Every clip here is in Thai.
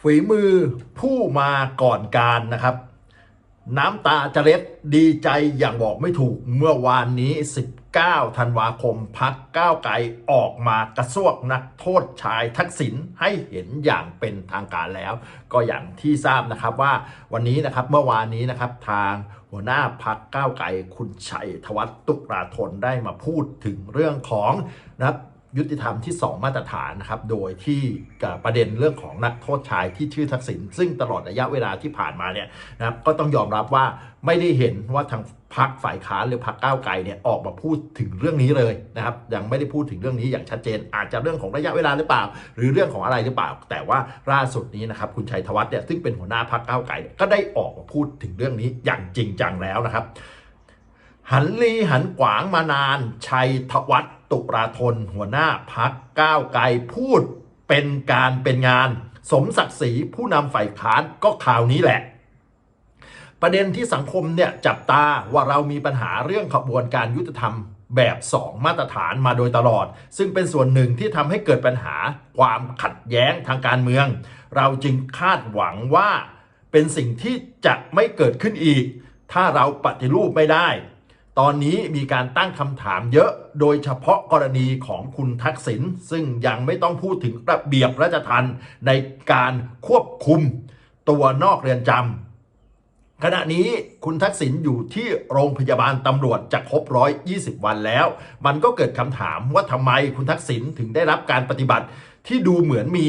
ฝีมือผู้มาก่อนการนะครับ น้ำตาจะเล็ดดีใจอย่างบอกไม่ถูกเมื่อวานนี้ 19 ธันวาคมพักก้าวไกลออกมากระซวกนักโทษชายทักษิณให้เห็นอย่างเป็นทางการแล้ว ก็อย่างที่ทราบนะครับว่าวันนี้นะครับเมื่อวานนี้นะครับทางหัวหน้าพักก้าวไกลคุณชัยธวัฒน์ตุลาธนได้มาพูดถึงเรื่องของนะครับ ยุติธรรมที่ 2 มาตรฐานนะครับ โดยที่ประเด็นเรื่องของนักโทษชายที่ชื่อทักษิณซึ่งตลอดระยะเวลาที่ผ่านมาเนี่ยนะครับก็ต้องยอมรับว่าไม่ได้เห็นว่าทางพรรคฝ่ายค้านหรือพรรคก้าวไกลเนี่ยออกมาพูดถึงเรื่องนี้เลยนะครับยังไม่ได้พูดถึงเรื่องนี้อย่างชัดเจน อาจจะเรื่องของระยะเวลาหรือเปล่า หรือเรื่องของอะไรหรือเปล่า แต่ว่าล่าสุดนี้นะครับคุณชัยธวัฒน์เนี่ยซึ่งเป็นหัวหน้าพรรคก้าวไก่ก็ได้ออกมาพูดถึงเรื่องนี้อย่างจริงจังแล้วนะครับ หันลีหันขวางมานานชัยธวัฒน์ ตุราธนหัวหน้าพักก้าวไกลพูดเป็นการเป็นงาน สมศักดิ์ศรีผู้นำฝ่ายค้านก็ข่าวนี้แหละ ประเด็นที่สังคมเนี่ยจับตาว่าเรามีปัญหาเรื่องขบวนการยุติธรรมแบบ 2 มาตรฐานมาโดยตลอด ซึ่งเป็นส่วนหนึ่งที่ทำให้เกิดปัญหาความขัดแย้งทางการเมือง เราจึงคาดหวังว่าเป็นสิ่งที่จะไม่เกิดขึ้นอีก ถ้าเราปฏิรูปไม่ได้ ตอนนี้มีการตั้งคำถามเยอะโดยเฉพาะกรณีของคุณทักษิณซึ่งยังไม่ต้องพูดถึงระเบียบราชทัณฑ์ในการควบคุมตัวนอกเรือนจำขณะนี้คุณทักษิณอยู่ที่โรงพยาบาลตำรวจจะครบร้อยยี่สิบวันแล้ว มันก็เกิดคำถามว่าทำไมคุณทักษิณถึงได้รับการปฏิบัติที่ดูเหมือนมี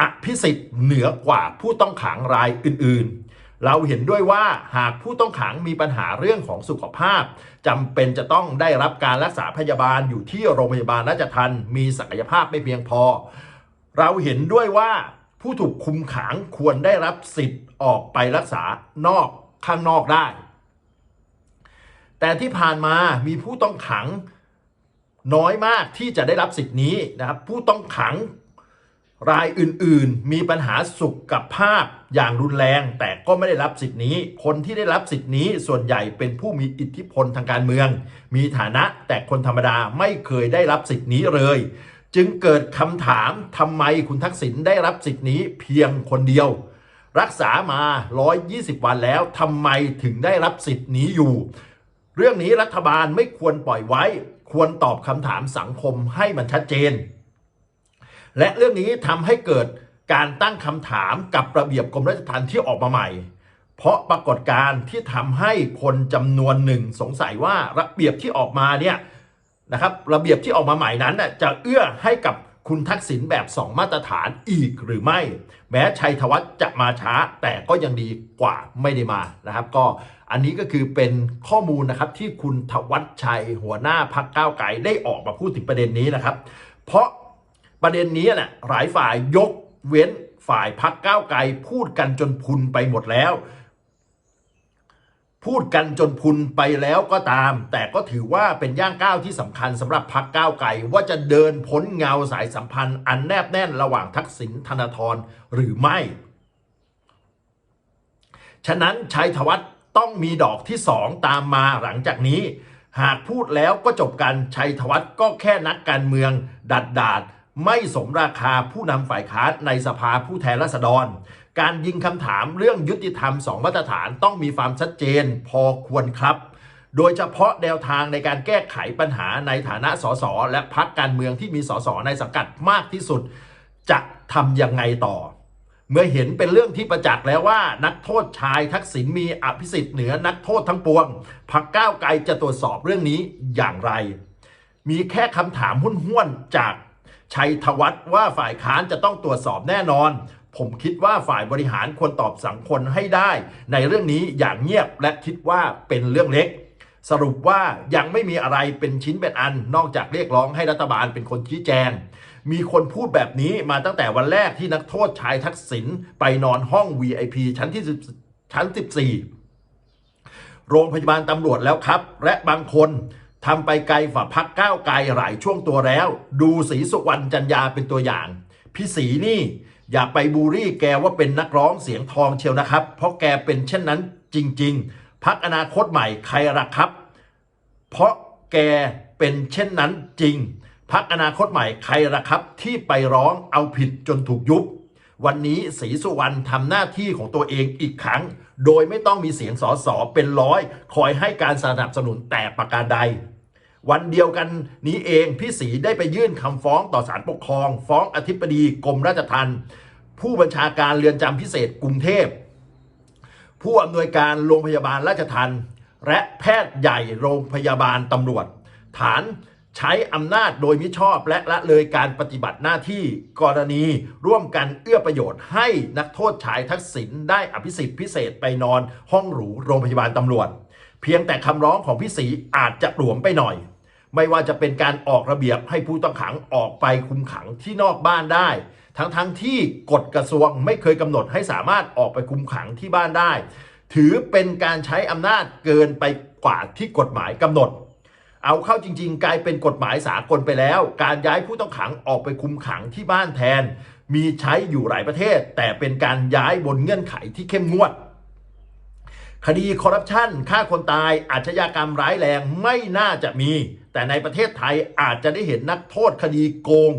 อภิสิทธิ์เหนือกว่าผู้ต้องขังรายอื่นๆ เราเห็นด้วยว่าหากผู้ต้องขังมีปัญหาเรื่องของสุขภาพจำเป็นจะต้องได้รับการรักษาพยาบาลอยู่ที่โรงพยาบาลราชทันมีศักยภาพไม่เพียงพอ เราเห็นด้วยว่าผู้ถูกคุมขังควรได้รับสิทธิ์ออกไปรักษานอกข้างนอกได้ แต่ที่ผ่านมามีผู้ต้องขังน้อยมากที่จะได้รับสิทธินี้นะครับผู้ต้องขัง รายอื่นๆ มีปัญหาสุขกับภาพอย่างรุนแรง แต่ก็ไม่ได้รับสิทธินี้ คนที่ได้รับสิทธินี้ส่วนใหญ่เป็นผู้มีอิทธิพลทางการเมือง มีฐานะแต่คนธรรมดาไม่เคยได้รับสิทธินี้เลย จึงเกิดคำถามทำไมคุณทักษิณได้รับสิทธินี้เพียงคนเดียว รักษามา 120 วันแล้วทำไมถึงได้รับสิทธินี้อยู่ เรื่องนี้รัฐบาลไม่ควรปล่อยไว้ ควรตอบคำถามสังคมให้มันชัดเจน และเรื่องนี้ทำให้เกิดการตั้งคำถามกับระเบียบกรมราชทัณฑ์ที่ออกมาใหม่ เพราะปรากฏการณ์ที่ทำให้คนจำนวนหนึ่งสงสัยว่าระเบียบที่ออกมาเนี่ยนะครับระเบียบที่ออกมาใหม่นั้นจะเอื้อให้กับคุณทักษิณแบบ 2 มาตรฐานอีกหรือไม่ แม้ชัยธวัฒน์จะมาช้า แต่ก็ยังดีกว่าไม่ได้มานะครับ ก็อันนี้ก็คือเป็นข้อมูลนะครับที่คุณทวัฒชัยหัวหน้าพักก้าวไกลได้ออกมาพูดถึงประเด็นนี้นะครับ เพราะ ประเด็นนี้น่ะหลายฝ่ายยกเว้นฝ่ายพักก้าวไกลพูดกันจนพุนไปหมดแล้ว พูดกันจนพุนไปแล้วก็ตาม แต่ก็ถือว่าเป็นย่างก้าวที่สำคัญสำหรับพักก้าวไกลว่าจะเดินพ้นเงาสายสัมพันธ์ อันแนบแน่นระหว่างทักษิณธนาธรหรือไม่ ฉะนั้นชัยธวัฒน์ต้องมีดอกที่สองตามมาหลังจากนี้ หากพูดแล้วก็จบกันชัยธวัฒน์ก็แค่นักการเมือง ดัดดาด ไม่สมราคาผู้นำฝ่ายค้านในสภาผู้แทนราษฎร การยิงคำถามเรื่องยุติธรรมสองมาตรฐานต้องมีความชัดเจนพอควรครับ โดยเฉพาะแนวทางในการแก้ไขปัญหาในฐานะสสและพักการเมืองที่มีสสในสังกัดมากที่สุด จะทำยังไงต่อ เมื่อเห็นเป็นเรื่องที่ประจักษ์แล้วว่า นักโทษชายทักษิณมีอภิสิทธิ์เหนือนักโทษทั้งปวงพักก้าวไกลจะตรวจสอบเรื่องนี้อย่างไร มีแค่คำถามห้วนๆจาก ชัยธวัฒน์ว่าฝ่ายค้านจะต้องตรวจสอบแน่นอน ผมคิดว่าฝ่ายบริหารควรตอบสังคมให้ได้ ในเรื่องนี้อย่างเงียบและคิดว่าเป็นเรื่องเล็ก สรุปว่ายังไม่มีอะไรเป็นชิ้นเป็นอัน นอกจากเรียกร้องให้รัฐบาลเป็นคนชี้แจง มีคนพูดแบบนี้มาตั้งแต่วันแรกที่นักโทษชายทักษิณไปนอนห้อง VIP ชั้นที่ชั้น 14 โรงพยาบาลตำรวจแล้วครับ และบางคน ทำไปไกลฝ่าพักก้าวไกลหลายช่วงตัวแล้ว ดูสีสุวรรณจันยาเป็นตัวอย่าง พี่สีนี่อย่าไปบูรี่แกว่าเป็นนักร้องเสียงทองเชียวนะครับ เพราะแกเป็นเช่นนั้นจริง ๆ พักอนาคตใหม่ใครล่ะครับ เพราะแกเป็นเช่นนั้นจริง พักอนาคตใหม่ใครละครับ ที่ไปร้องเอาผิดจนถูกยุบ วันนี้ศรีสุวรรณทำหน้าที่ของตัวเองอีกครั้ง โดยไม่ต้องมีเสียงสอสอเป็นร้อย คอยให้การสนับสนุนแต่ประการใด วันเดียวกันนี้เองพี่ศรีได้ไปยื่นคำฟ้องต่อศาลปกครอง ฟ้องอธิบดีกรมราชทัณฑ์ผู้บัญชาการเรือนจำพิเศษกรุงเทพ ผู้อำนวยการโรงพยาบาลราชทัณฑ์และแพทย์ใหญ่โรงพยาบาลตำรวจ ฐานใช้อำนาจโดยมิชอบและละเลยการปฏิบัติหน้าที่กรณีร่วมกันเอื้อประโยชน์ให้นักโทษชายทักษิณได้อภิสิทธิ์พิเศษไปนอนห้องหรูโรงพยาบาลตำรวจ เพียงแต่คำร้องของพี่ศรีอาจจะหลวมไปหน่อย ไม่ว่าจะเป็นการออกระเบียบให้ผู้ต้องขังออกไปคุมขังที่นอกบ้านได้ ทั้งๆทที่กฎกระทรวงไม่เคยกำหนดให้สามารถออกไปคุมขังที่บ้านได้ ถือเป็นการใช้อำนาจเกินไปกว่าที่กฎหมายกำหนด เอาเข้าจริง ๆ กลายเป็นกฎหมายสากลไปแล้ว การย้ายผู้ต้องขังออกไปคุมขังที่บ้านแทน มีใช้อยู่หลายประเทศ แต่เป็นการย้ายบนเงื่อนไขที่เข้มงวดคดีคอร์รัปชันฆ่าคนตายอาชญากรรมร้ายแรงไม่น่าจะมี แต่ในประเทศไทยอาจจะได้เห็นนักโทษคดีโกง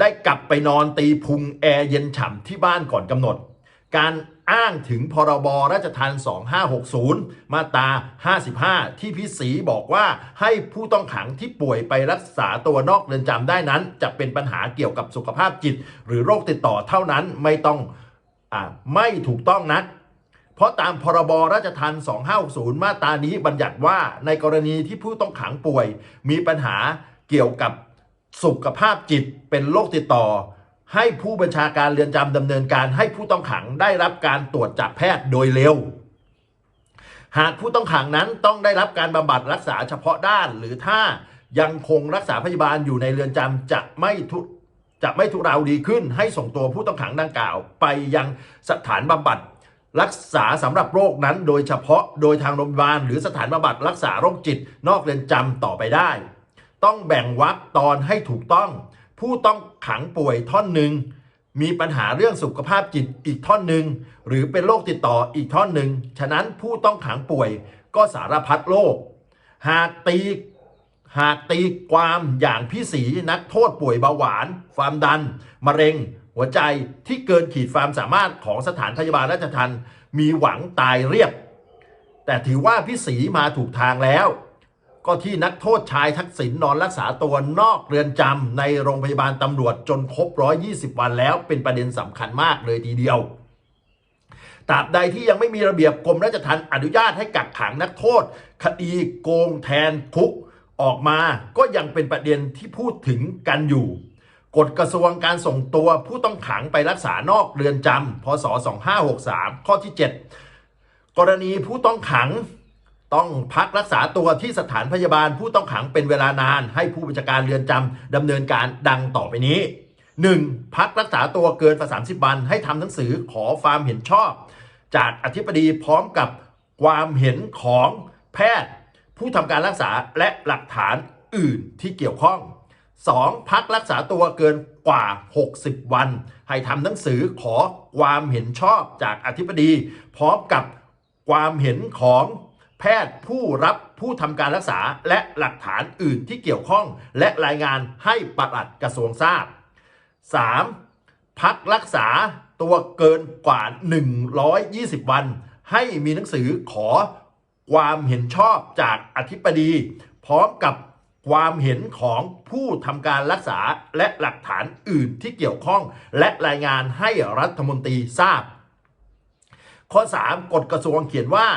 ได้กลับไปนอนตีพุงแอร์เย็นฉ่ำที่บ้านก่อนกำหนด การอ้างถึงพรบราชทัณฑ์2560 มาตรา 55 ที่พี่ศรีบอกว่าให้ผู้ต้องขังที่ป่วยไปรักษาตัวนอกเรือนจำได้นั้น จะเป็นปัญหาเกี่ยวกับสุขภาพจิต หรือโรคติดต่อเท่านั้นไม่ต้องอไม่ถูกต้องนัก เพราะตามพรบราชทัณฑ์2560 มาตรานี้บัญญัติว่าในกรณีที่ผู้ต้องขังป่วย มีปัญหาเกี่ยวกับสุขภาพจิตเป็นโรคติดต่อ ให้ผู้บัญชาการเรือนจำดำเนินการให้ผู้ต้องขังได้รับการตรวจจากแพทย์โดยเร็ว หากผู้ต้องขังนั้นต้องได้รับการบำบัดรักษาเฉพาะด้านหรือถ้ายังคงรักษาพยาบาลอยู่ในเรือนจำจะไม่ทุจะไม่ทุเราดีขึ้นให้ส่งตัวผู้ต้องขังดังกล่าว ไปยังสถานบำบัด รักษาสำหรับโรคนั้นโดยเฉพาะโดยทางโรงพยาบาลหรือสถานบำบัดรักษาโรคจิต นอกเรือนจำต่อไปได้ ต้องแบ่งวรรคตอนให้ถูกต้อง ผู้ต้องขังป่วยท่อนหนึ่งมีปัญหาเรื่องสุขภาพจิตอีกท่อนหนึ่งหรือเป็นโรคติดต่ออีกท่อนหนึ่งฉะนั้นผู้ต้องขังป่วยก็สารพัดโรคหากตีหากตีความอย่างพี่สีนักโทษป่วยเบาหวาน ความดัน มะเร็ง หัวใจที่เกินขีดความสามารถของสถานพยาบาลราชทันมีหวังตายเรียบ แต่ถือว่าพี่สีมาถูกทางแล้ว ก็ที่นักโทษชายทักษิณนอนรักษาตัวนอกเรือนจำในโรงพยาบาลตำรวจจนครบ 120 วันแล้วเป็นประเด็นสำคัญมากเลยทีเดียวตราบใดที่ยังไม่มีระเบียบกรมราชทัณฑ์อนุญาตให้กักขังนักโทษ คดีโกงแทนคุกออกมาก็ยังเป็นประเด็นที่พูดถึงกันอยู่ กฎกระทรวงการส่งตัวผู้ต้องขังไปรักษานอกเรือนจำพศ 2563 ข้อที่ 7 กรณีผู้ต้องขังต้องพักรักษาตัวที่สถานพยาบาลผู้ต้องขังเป็นเวลานานให้ผู้บัญชาการเรือนจำดำเนินการดังต่อไปนี้ 1. พักรักษาตัวเกินกว่า30 วัน ให้ทำหนังสือขอความเห็นชอบ จากอธิบดีพร้อมกับความเห็นของแพทย์ ผู้ทำการรักษาและหลักฐานอื่นที่เกี่ยวข้อง 2. พักรักษาตัวเกินกว่า 60 วัน ให้ทำหนังสือขอความเห็นชอบจากอธิบดี พร้อมกับความเห็นของแพทย์ผู้รับผู้ทำการรักษาและหลักฐานอื่นที่เกี่ยวข้อง และรายงานให้ปลัดกระทรวงทราบ 3. พักรักษาตัวเกินกว่า 120 วัน ให้มีหนังสือขอความเห็นชอบจากอธิบดี พร้อมกับ ความเห็นของผู้ทำการรักษาและหลักฐานอื่นที่เกี่ยวข้อง และรายงานให้รัฐมนตรีทราบ ข้อ 3 กฎกระทรวงเขียนว่า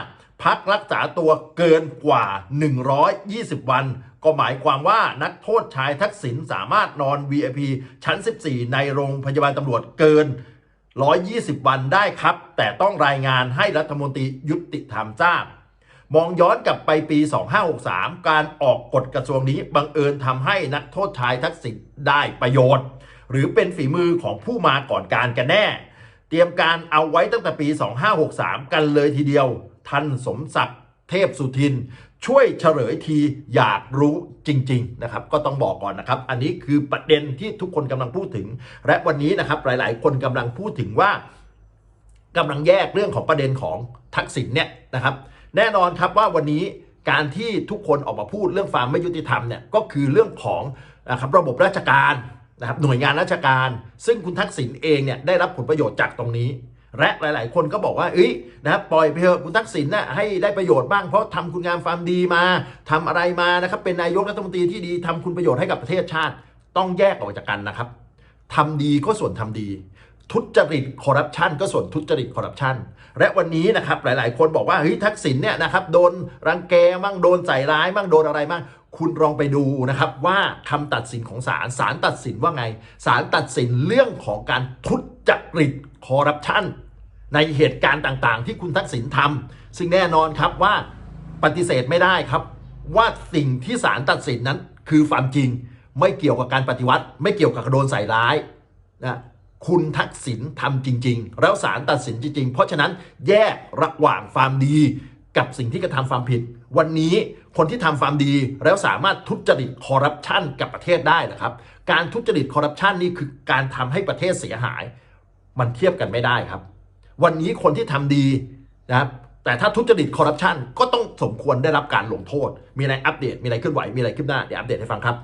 พักรักษาตัวเกินกว่า 120 วัน ก็หมายความว่านักโทษชายทักษิณสามารถนอน VIP ชั้น 14 ในโรงพยาบาลตำรวจเกิน 120 วันได้ครับ แต่ต้องรายงานให้รัฐมนตรียุติธรรมทราบ มองย้อนกลับไปปี 2563 การออกกฎกระทรวงนี้บังเอิญทำให้นักโทษชายทักษิณได้ประโยชน์ หรือเป็นฝีมือของผู้มาก่อนการกันแน่ เตรียมการเอาไว้ตั้งแต่ปี 2563 กันเลยทีเดียว ท่านสมศักดิ์เทพสุทิน ช่วยเฉลยทีอยากรู้จริง ๆ นะครับ ก็ต้องบอกก่อนนะครับ อันนี้คือประเด็นที่ทุกคนกำลังพูดถึง และวันนี้นะครับหลาย ๆ คนกำลังพูดถึงว่ากำลังแยกเรื่องของประเด็นของทักษิณเนี่ยนะครับ แน่นอนครับว่าวันนี้การที่ทุกคนออกมาพูดเรื่องความไม่ยุติธรรมเนี่ยก็คือเรื่องของนะครับระบบราชการนะครับหน่วยงานราชการ ซึ่งคุณทักษิณเองเนี่ยได้รับผลประโยชน์จากตรงนี้ และหลาย ๆ คนก็บอกว่าเอ้ยนะครับปล่อยไปเถอะคุณทักษิณน่ะให้ได้ประโยชน์บ้างเพราะทำคุณงามความดีมาทำอะไรมานะครับเป็นนายกรัฐมนตรีที่ดีทำคุณประโยชน์ให้กับประเทศชาติ ต้องแยกออกจากกันนะครับทำดีก็ส่วนทำดี ทุจริตคอร์รัปชันก็ส่วนทุจริตคอร์รัปชันและวันนี้นะครับหลาย ๆ คนบอกว่าเฮ้ยทักษิณเนี่ยนะครับโดนรังแกมั่งโดนใส่ร้ายมั่งโดนอะไรมั่งคุณลองไปดูนะครับว่าคำตัดสินของศาลศาลตัดสินว่าไงศาลตัดสินเรื่องของการทุจริตคอร์รัปชันในเหตุการณ์ต่าง ๆ ที่คุณทักษิณทำซึ่งแน่นอนครับว่าปฏิเสธไม่ได้ครับ ว่าสิ่งที่ศาลตัดสินนั้นคือความจริง ไม่เกี่ยวกับการปฏิวัติ ไม่เกี่ยวกับโดนใส่ร้ายนะ คุณทักษิณทำจริง ๆ แล้วศาลตัดสินจริง ๆ เพราะฉะนั้นแยกระหว่างความดีกับสิ่งที่กระทำความผิด วันนี้คนที่ทำความดีแล้วสามารถทุจริตคอร์รัปชันกับประเทศได้นะครับ การทุจริตคอร์รัปชันนี่คือการทำให้ประเทศเสียหาย มันเทียบกันไม่ได้ครับ วันนี้คนที่ทำดีนะครับแต่ถ้าทุจริตคอร์รัปชันก็ต้องสมควรได้รับการลงโทษ มีอะไรอัปเดต มีอะไรเคลื่อนไหว มีอะไรขึ้นหน้า เดี๋ยวอัปเดตให้ฟังครับ